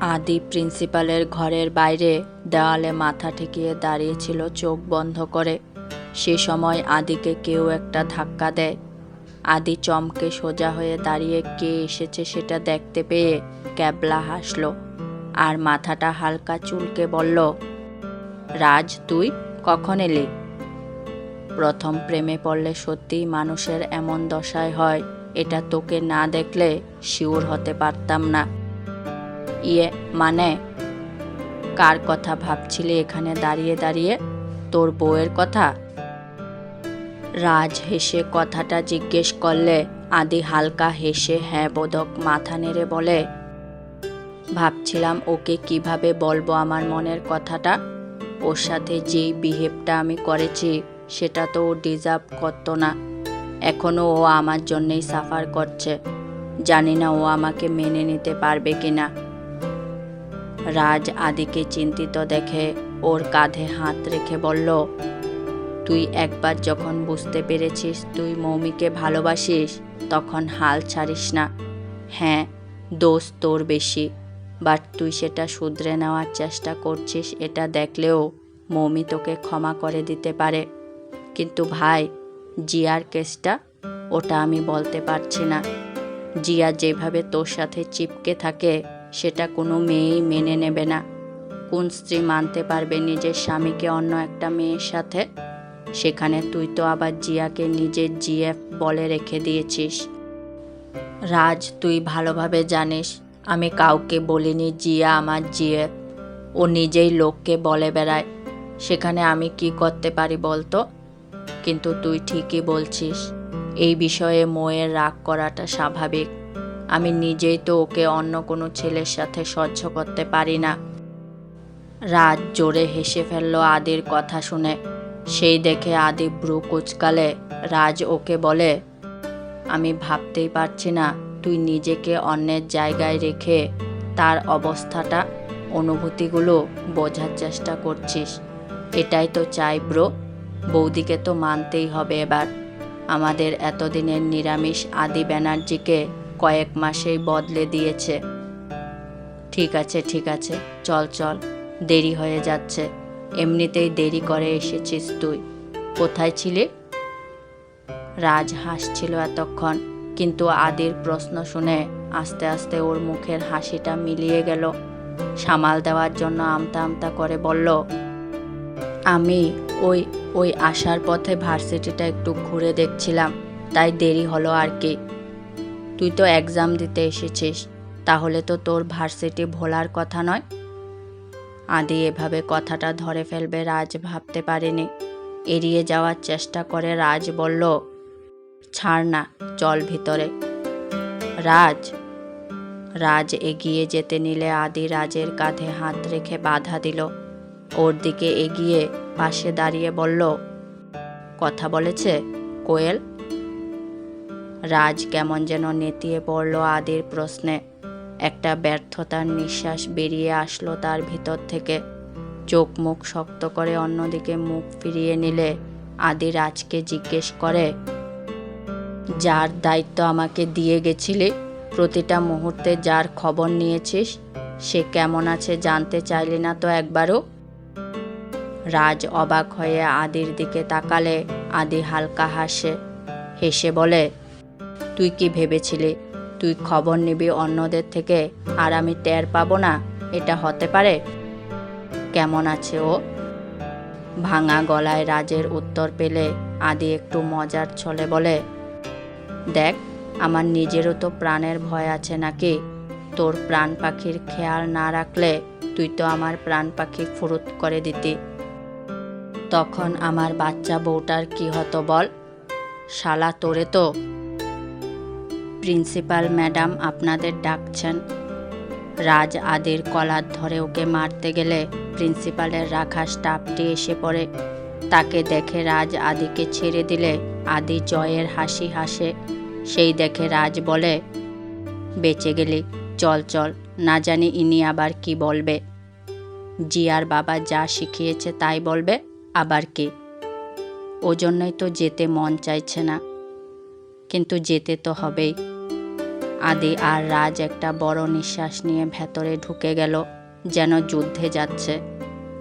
আদি প্রিন্সিপালের ঘরের বাইরে দেওয়ালে মাথা ঠেকিয়ে দাঁড়িয়েছিল চোখ বন্ধ করে। সে সময় আদিকে কেউ একটা ধাক্কা দেয়। আদি চমকে সোজা হয়ে দাঁড়িয়ে কে এসেছে সেটা দেখতে পেয়ে ক্যাবলা হাসলো আর মাথাটা হালকা চুলকে বলল, রাজ, তুই কখন এলি? প্রথম প্রেমে পড়লে সত্যিই মানুষের এমন দশায় হয়, এটা তোকে না দেখলে শিওর হতে পারতাম না। ইয়ে মানে? কার কথা ভাবছিলি এখানে দাঁড়িয়ে দাঁড়িয়ে? তোর বউয়ের কথা? রাজ হেসে কথাটা জিজ্ঞেস করলে আদি হালকা হেসে হ্যাঁ বোধক মাথা নেড়ে বলে, ভাবছিলাম ওকে কীভাবে বলব আমার মনের কথাটা? ওর সাথে যেই বিহেভটা আমি করেছি, সেটা তো ও ডিজার্ভ করতো না। এখনও ও আমার জন্যেই সাফার করছে। জানি না ও আমাকে মেনে নিতে পারবে কিনা। রাজ আদিকে চিন্তিত দেখে, ওর কাঁধে হাত রেখে বলল, তুই একবার যখন বুঝতে পেরেছিস তুই মৌমিকে ভালোবাসিস, তখন হাল ছাড়িস না। হ্যাঁ দোষ তোর বেশি। বাট তুই সেটা শুধরে নেওয়ার চেষ্টা করছিস এটা দেখলেও মৌমি তোকে ক্ষমা করে দিতে পারে। কিন্তু ভাই, জিয়ার কেসটা ওটা আমি বলতে পারছি না। জিয়া যেভাবে তোর সাথে চিপকে থাকে সেটা কোনো মেয়েই মেনে নেবে না। কোন স্ত্রী মানতে পারবে নিজের স্বামীকে অন্য একটা মেয়ের সাথে? সেখানে তুই তো আবার জিয়াকে নিজের জিএফ বলে রেখে দিয়েছিস। রাজ, তুই ভালোভাবে জানিস, আমি কাউকে বলিনি জিয়া আমার জিএফ। ও নিজেই লোককে বলে বেড়ায়। সেখানে আমি কি করতে পারি বলতো? কিন্তু তুই ঠিকই বলছিস। এই বিষয়ে মোয়ের রাগ করাটা স্বাভাবিক। আমি নিজেই তো ওকে অন্য কোনো ছেলের সাথে সহ্য করতে পারি না। রাজ জোরে হেসে ফেলল আদির কথা শুনে। সেই দেখে আদি ব্রু কুচকালে। রাজ ওকে বলে, আমি ভাবতেই পারছি না, তুই নিজেকে অন্যের জায়গায় রেখে তার অবস্থাটা, অনুভূতিগুলো বোঝার চেষ্টা করছিস। এটাই তো চাই ব্রো, বৌদিকে তো মানতেই হবে এবার। আমাদের এতদিনের নিরামিষ আদি ব্যানার্জিকে কয়েক মাসেই বদলে দিয়েছে। ঠিক আছে ঠিক আছে, চল চল, দেরি হয়ে যাচ্ছে। এমনিতেই দেরি করে এসেছিস তুই। কোথায় ছিলে? রাজ হাসছিল এতক্ষণ, কিন্তু আদির প্রশ্ন শুনে আস্তে আস্তে ওর মুখের হাসিটা মিলিয়ে গেল। সামাল দেওয়ার জন্য আমতা আমতা করে বলল, আমি ওই ওই আসার পথে ভার্সিটিটা একটু ঘুরে দেখছিলাম, তাই দেরি হলো আর কি। তুই তো এক্সাম দিতে এসেছিস, তাহলে তো তোর ভার্সিটি ভোলার কথা নয়। আদি এভাবে কথাটা ধরে ফেলবে রাজ ভাবতে পারেনি। এড়িয়ে যাওয়ার চেষ্টা করে রাজ বলল, ছাড় না, চল ভিতরে। রাজ? রাজ এগিয়ে যেতে নিলে আদি রাজের কাঁধে হাত রেখে বাধা দিল। ওর দিকে এগিয়ে পাশে দাঁড়িয়ে বলল, কথা বলেছে, কোয়েল? রাজ কেমন যেন নেতিয়ে পড়ল আদির প্রশ্নে। একটা ব্যর্থতার নিঃশ্বাস বেরিয়ে আসলো তার ভিতর থেকে। চোখ মুখ শক্ত করে অন্যদিকে মুখ ফিরিয়ে নিলে আদি রাজকে জিজ্ঞেস করে, যার দায়িত্ব আমাকে দিয়ে গেছিলি? প্রতিটা মুহূর্তে যার খবর নিয়েছিস? সে কেমন আছে জানতে চাইলি না তো একবারও? রাজ অবাক হয়ে আদির দিকে তাকালে আদি হালকা হাসে, হেসে বলে তুই কি ভেবেছিলি? তুই খবর নিবি অন্যদের থেকে, আর আমি টের পাবো না, এটা হতে পারে? কেমন আছে ও? ভাঙা গলায় রাজের উত্তর পেলে আদি একটু মজার ছলে বলে, দেখ, আমার নিজেরও তো প্রাণের ভয় আছে নাকি? তোর প্রাণ পাখির খেয়াল না রাখলে তুই তো আমার প্রাণ পাখি ফুরুত করে দিতি। তখন আমার বাচ্চা বউটার কি হতো বল? শালা তোরে তো প্রিন্সিপাল ম্যাডাম আপনাদের ডাকছেন। রাজ আদির কলার ধরে ওকে মারতে গেলে প্রিন্সিপালের রাখা স্টাফটি এসে পড়ে। তাকে দেখে রাজ আদিকে ছেড়ে দিলে আদি জয়ের হাসি হাসে। সেই দেখে রাজ বলে, বেঁচে গেলি, চল চল, না জানি ইনি আবার কি বলবে। জিয়ার বাবা যা শিখিয়েছে তাই বলবে, আবার কি? ও জন্যই তো যেতে মন চাইছে না। কিন্তু যেতে তো হবেই। আদি আর রাজ একটা বড় নিঃশ্বাস নিয়ে ভেতরে ঢুকে গেল, যেন যুদ্ধে যাচ্ছে।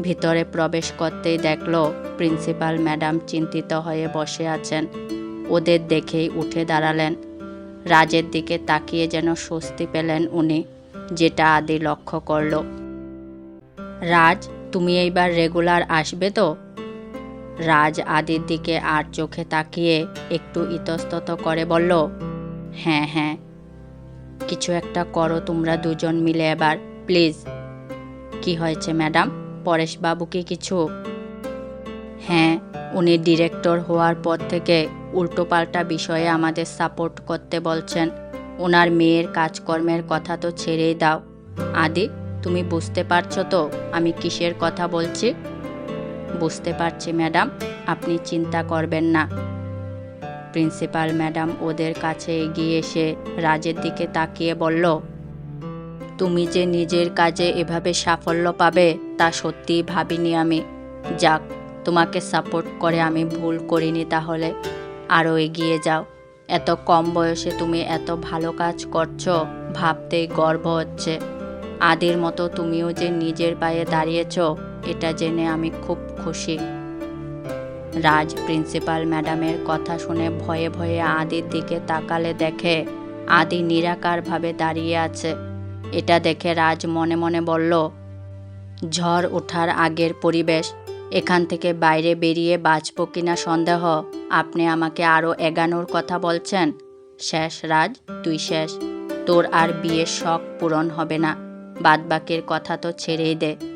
ভিতরে প্রবেশ করতেই দেখল প্রিন্সিপাল ম্যাডাম চিন্তিত হয়ে বসে আছেন। ওদের দেখেই উঠে দাঁড়ালেন। রাজের দিকে তাকিয়ে যেন স্বস্তি পেলেন উনি, যেটা আদি লক্ষ্য করল। রাজ, তুমি এইবার রেগুলার আসবে তো? রাজ আদির দিকে আর চোখে তাকিয়ে একটু ইতস্তত করে বলল হ্যাঁ হ্যাঁ। কিছু একটা করো তোমরা দুজন মিলে এবার, প্লিজ। কি হয়েছে, ম্যাডাম? পরেশবাবু কি কিছু? হ্যাঁ উনি ডিরেক্টর হওয়ার পর থেকে উল্টোপাল্টা বিষয়ে আমাদের সাপোর্ট করতে বলছেন। ওনার মেয়ের কাজকর্মের কথা তো ছেড়েই দাও। আদি, তুমি বুঝতে পারছ তো আমি কিসের কথা বলছি? বুঝতে পারছি, ম্যাডাম। আপনি চিন্তা করবেন না। প্রিন্সিপাল ম্যাডাম ওদের কাছে এগিয়ে এসে রাজের দিকে তাকিয়ে বলল, তুমি যে নিজের কাজে এভাবে সাফল্য পাবে তা সত্যিই ভাবিনি আমি। যাক, তোমাকে সাপোর্ট করে আমি ভুল করিনি তাহলে। আরও এগিয়ে যাও। এত কম বয়সে তুমি এত ভালো কাজ করছ, ভাবতেই গর্ব হচ্ছে। আদির মতো তুমিও যে নিজের পায়ে দাঁড়িয়েছো, এটা জেনে আমি খুব খুশি। রাজ প্রিন্সিপাল ম্যাডামের কথা শুনে ভয়ে ভয়ে আদির দিকে তাকালে দেখে, আদি নিরাকারভাবে দাঁড়িয়ে আছে। এটা দেখে রাজ মনে মনে বলল, ঝড় ওঠার আগের পরিবেশ, এখান থেকে বাইরে বেরিয়ে বাঁচব কিনা সন্দেহ। আপনি আমাকে আরও এগানোর কথা বলছেন। শেষ, রাজ, তুই শেষ। তোর আর বিয়ের শখ পূরণ হবে না। বাদবাকির কথা তো ছেড়েই দে।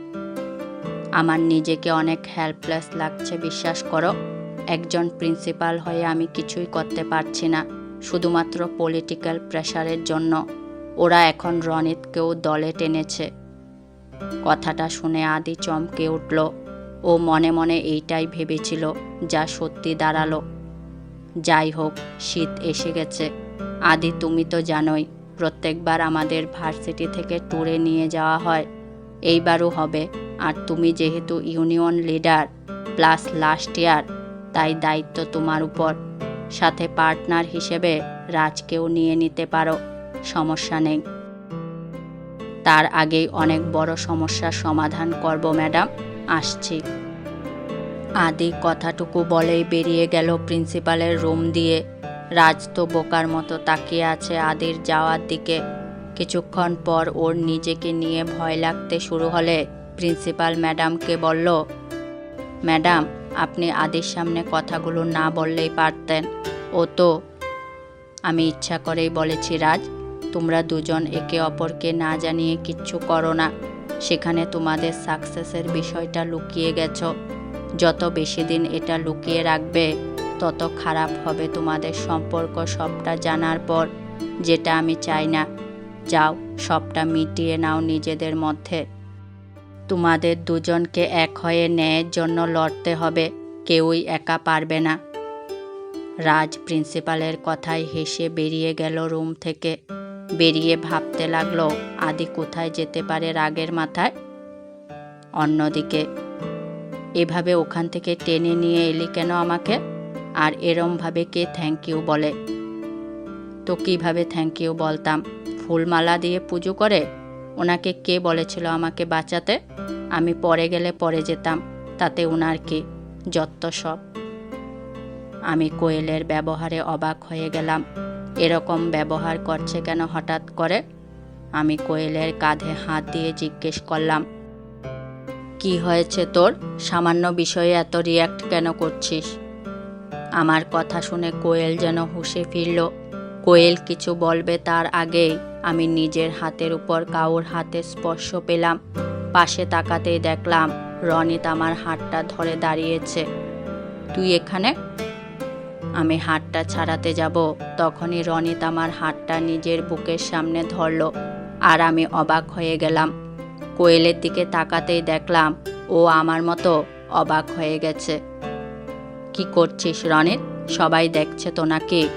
আমার নিজেকে অনেক হেল্পলেস লাগছে, বিশ্বাস করো। একজন প্রিন্সিপাল হয়ে আমি কিছুই করতে পারছি না, শুধুমাত্র পলিটিক্যাল প্রেশারের জন্য। ওরা এখন রনিতকেও দলে টেনেছে। কথাটা শুনে আদি চমকে উঠল। ও মনে মনে এইটাই ভেবেছিল, যা সত্যি দাঁড়াল। যাই হোক, শীত এসে গেছে। আদি, তুমি তো জানোই, প্রত্যেকবার আমাদের ভার্সিটি থেকে ট্যুরে নিয়ে যাওয়া হয়। এইবারও হবে। আর তুমি যেহেতু union leader plus last year, তাই দায়িত্ব তোমার উপর। সাথে পার্টনার হিসেবে রাজকেও নিয়ে নিতে পারো, সমস্যা নেই। তার আগেই অনেক বড় সমস্যার সমাধান করব, ম্যাডাম। আসছি। আদি কথাটুকু বলেই বেরিয়ে গেল প্রিন্সিপালের রুম দিয়ে। রাজ তো বোকার মতো তাকিয়ে আছে আদির যাওয়ার দিকে। কিছুক্ষণ পর ওর নিজেকে নিয়ে ভয় লাগতে শুরু হলে প্রিন্সিপাল ম্যাডামকে বলল, ম্যাডাম, আপনি আদির সামনে কথাগুলো না বললেই পারতেন। ও তো, আমি ইচ্ছা করেই বলেছি রাজ, তোমরা দুজন একে অপরকে না জানিয়ে কিচ্ছু করো না। সেখানে তোমাদের সাকসেসের বিষয়টা লুকিয়ে গেছ। যত বেশি দিন এটা লুকিয়ে রাখবে, তত খারাপ হবে তোমাদের সম্পর্ক সবটা জানার পর। যেটা আমি চাই না, যাও, সবটা মিটিয়ে নাও নিজেদের মধ্যে। তোমাদের দুজনকে এক হয়ে ন্যায়ের জন্য লড়তে হবে, কেউই একা পারবে না। রাজ প্রিন্সিপালের কথায় হেসে বেরিয়ে গেল রুম থেকে। বেরিয়ে ভাবতে লাগল, আদি কোথায় যেতে পারে রাগের মাথায়? অন্যদিকে, এভাবে ওখান থেকে টেনে নিয়ে এলি কেন আমাকে? আর এরমভাবে কে থ্যাংক ইউ বলে? তো কীভাবে থ্যাংক ইউ বলতাম? ফুলমালা দিয়ে পুজো করে? ওনাকে কে বলেছিল আমাকে বাঁচাতে? আমি পরে গেলে পরে যেতাম, তাতে ওনার কি যত্ত সব? আমি কোয়েলের ব্যবহারে অবাক হয়ে গেলাম। এরকম ব্যবহার করছে কেন হঠাৎ করে? আমি কোয়েলের কাঁধে হাত দিয়ে জিজ্ঞেস করলাম, কি হয়েছে তোর? সামান্য বিষয়ে এত রিয়াক্ট কেন করছিস? আমার কথা শুনে কোয়েল যেন হুঁশে ফিরল, কোয়েল কিছু বলবে তার আগেই। আমি নিজের হাতের উপর কাউর হাতে স্পর্শ পেলাম। পাশে তাকাতেই দেখলাম রনিত আমার হাতটা ধরে দাঁড়িয়েছে। তুই এখানে? আমি হাতটা ছাড়াতে যাব। তখনই রনিত আমার হাতটা নিজের বুকের সামনে ধরলো আর আমি অবাক হয়ে গেলাম। কোয়েলের দিকে তাকাতেই দেখলাম, ও আমার মতো অবাক হয়ে গেছে। কি করছিস রনিত সবাই দেখছে তো নাকি?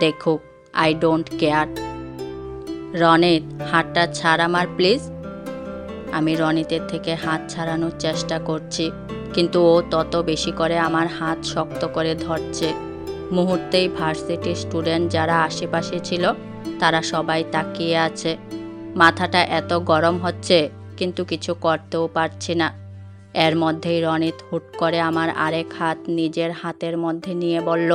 দেখুক আই ডোন্ট কেয়ার রনিত হাতটা ছাড় আমার, প্লিজ। আমি রনিতের থেকে হাত ছাড়ানোর চেষ্টা করছি, কিন্তু ও তত বেশি করে আমার হাত শক্ত করে ধরছে। মুহূর্তেই ভার্সিটির স্টুডেন্ট যারা আশেপাশে ছিল, তারা সবাই তাকিয়ে আছে। মাথাটা এত গরম হচ্ছে, কিন্তু কিছু করতেও পারছি না। এর মধ্যেই রনিত হুট করে আমার আরেক হাত নিজের হাতের মধ্যে নিয়ে বলল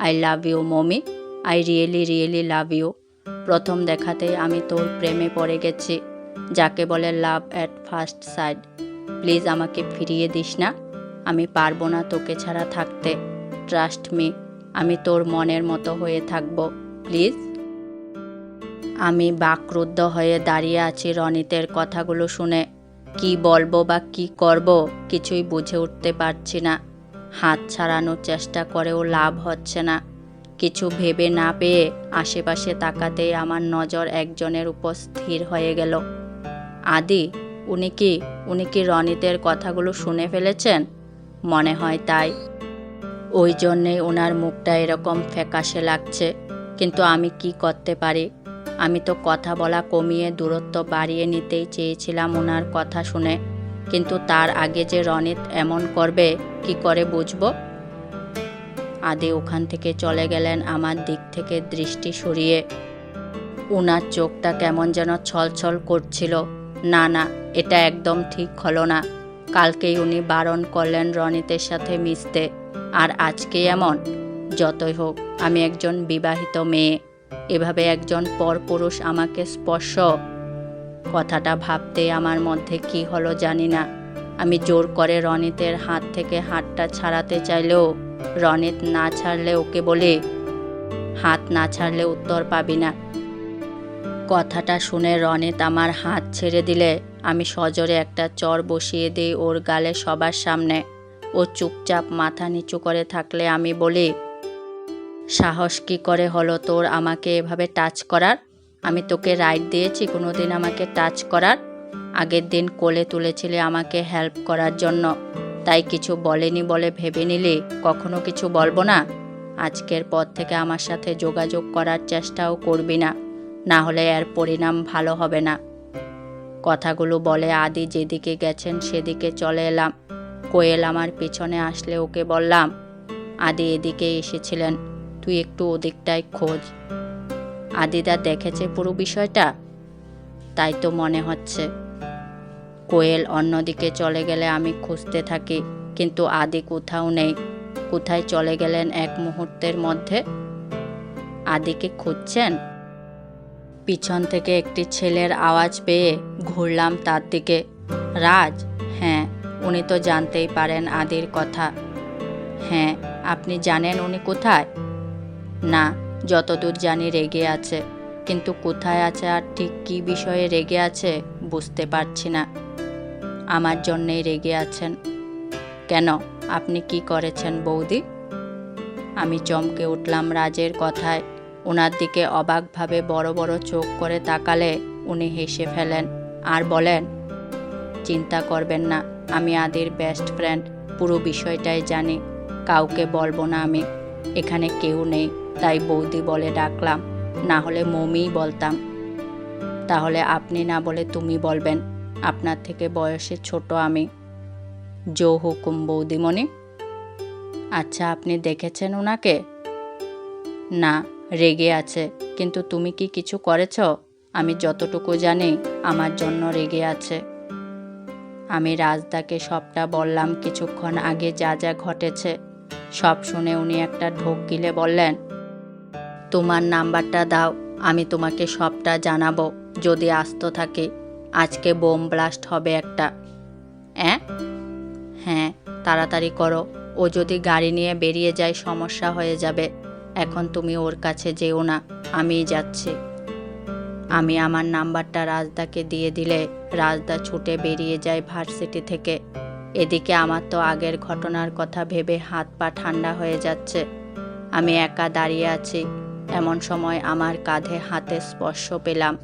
I love you mommy I really really love you প্রথম দেখাতেই আমি তোর প্রেমে পড়ে গেছি। যাকে বলে love at first sight please আমাকে ফিরিয়ে দিস না। আমি পারব না তোকে ছাড়া থাকতে। ট্রাস্ট মি আমি তোর মনের মতো হয়ে থাকব। প্লিজ আমি বাকরুদ্ধ হয়ে দাঁড়িয়ে আছি রনিতের কথাগুলো শুনে। কি বলব বা কি করব কিছুই বুঝে উঠতে পারছি না। হাত ছাড়ানোর চেষ্টা করেও লাভ হচ্ছে না। কিছু ভেবে না পেয়ে আশেপাশে তাকাতেই আমার নজর একজনের উপর স্থির হয়ে গেল। আদি, উনি কি উনি কি রনিতের কথাগুলো শুনে ফেলেছেন? মনে হয় তাই। ওই জন্যেই ওনার মুখটা এরকম ফ্যাকাশে লাগছে। কিন্তু আমি কি করতে পারি? আমি তো কথা বলা কমিয়ে দূরত্ব বাড়িয়ে নিতেই চেয়েছিলাম ওনার কথা শুনে। কিন্তু তার আগে যে রনিত এমন করবে, কি করে বুঝব? আদি ওখান থেকে চলে গেলেন আমার দিক থেকে দৃষ্টি সরিয়ে। উনার চোখটা কেমন যেন ছলছল করছিল। না না, এটা একদম ঠিক হলো না। কালকেই উনি বারণ করলেন রনিতের সাথে মিশতে। আর আজকে এমন? যতই হোক, আমি একজন বিবাহিত মেয়ে। এভাবে একজন পরপুরুষ আমাকে স্পর্শ? কথাটা ভাবতে আমার মধ্যে কি হলো জানি না। আমি জোর করে রনিতের হাত থেকে হাতটা ছাড়াতে চাইলেও রনিত না ছাড়লে ওকে বলে, হাত না ছাড়লে উত্তর পাবি না। কথাটা শুনে রনিত আমার হাত ছেড়ে দিলে, আমি সজোরে একটা চর বসিয়ে দিই ওর গালে সবার সামনে। ও চুপচাপ মাথা নিচু করে থাকলে আমি বলি, সাহস কি করে হলো তোর আমাকে এভাবে টাচ করার? আমি তোকে রাইট দিয়েছি কোনো দিন আমাকে টাচ করার? আগের দিন কোলে তুলেছিলে আমাকে হেল্প করার জন্য। তাই কিছু বলেনি বলে ভেবে নিলি কখনো কিছু বলব না। আজকের পর থেকে আমার সাথে যোগাযোগ করার চেষ্টাও করবি না না হলে এর পরিণাম ভালো হবে না। কথাগুলো বলে আদি যেদিকে গেছেন সেদিকে চলে এলাম। কোয়েল আমার পিছনে আসলে ওকে বললাম, আদি এদিকে এসেছিলেন, তুই একটু ওদিকটায় খোঁজ। আদিদা দেখেছে পুরো বিষয়টা? তাই তো মনে হচ্ছে। কোয়েল অন্যদিকে চলে গেলে আমি খুঁজতে থাকি, কিন্তু আদি কোথাও নেই। কোথায় চলে গেলেন এক মুহূর্তের মধ্যে? আদিকে খুঁজছেন? পিছন থেকে একটি ছেলের আওয়াজ পেয়ে ঘুরলাম তার দিকে। রাজ? হ্যাঁ উনি তো জানতেই পারেন আদির কথা। হ্যাঁ আপনি জানেন উনি কোথায়? না, যতদূর জানি রেগে আছে, কিন্তু কোথায় আছে আর ঠিক কী বিষয়ে রেগে আছে বুঝতে পারছি না। আমার জন্যেই রেগে আছেন। কেন? আপনি কি করেছেন বৌদি? আমি চমকে উঠলাম রাজের কথায়। ওনার দিকে অবাকভাবে বড় বড় চোখ করে তাকালে উনি হেসে ফেলেন আর বলেন, চিন্তা করবেন না, আমি আদির বেস্ট ফ্রেন্ড পুরো বিষয়টাই জানি। কাউকে বলব না আমি। এখানে কেউ নেই, তাই বৌদি বলে ডাকলাম। না হলে মমিই বলতাম। তাহলে আপনি না বলে তুমি বলবেন। আপনার থেকে বয়সে ছোট আমি। জো হুকুম বৌদিমণি। আচ্ছা আপনি দেখেছেন ওনাকে না, রেগে আছে। কিন্তু তুমি কি কিছু করেছ? আমি যতটুকু জানি, আমার জন্য রেগে আছে। আমি রাজদাকে সবটা বললাম কিছুক্ষণ আগে যা যা ঘটেছে। সব শুনে উনি একটা ঢোক গিলে বললেন, তোমার নাম্বারটা দাও, আমি তোমাকে সবটা জানাব, যদি আস্ত থাকে। আজকে বোম ব্লাস্ট হবে একটা। অ্যাঁ? হ্যাঁ তাড়াতাড়ি করো। ও যদি গাড়ি নিয়ে বেরিয়ে যায়, সমস্যা হয়ে যাবে। এখন তুমি ওর কাছে যেও না, আমিই যাচ্ছি। আমি আমার নাম্বারটা রাজদাকে দিয়ে দিলে রাজদা ছুটে বেরিয়ে যায় ভার্সিটি থেকে। এদিকে আমার তো আগের ঘটনার কথা ভেবে হাত পা ঠান্ডা হয়ে যাচ্ছে। আমি একা দাঁড়িয়ে আছি। এমন সময় আমার কাঁধে হাতে স্পর্শ পেলাম।